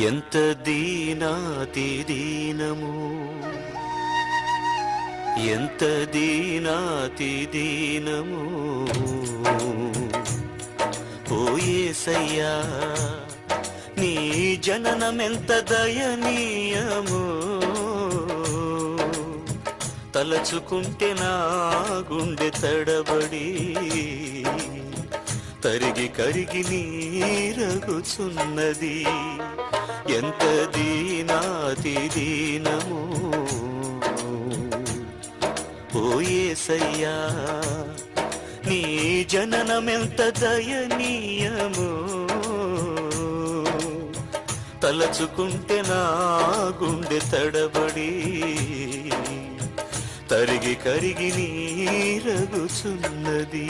ఎంత దీనాతి దీనము ఎంత దీనాతి దీనము పోయేసయ్యా నీ జననమెంత దయనీయము? తలచుకుంటే నా గుండె తడబడి తరిగి కరిగి నీరగుచున్నది. ఎంత దీనాతి దీనము పోయేసయ్యా నీ జననమెంత దయనీయము. తలచుకుంటే నా గుండె తడబడి తరిగి కరిగి నీరగుచున్నది.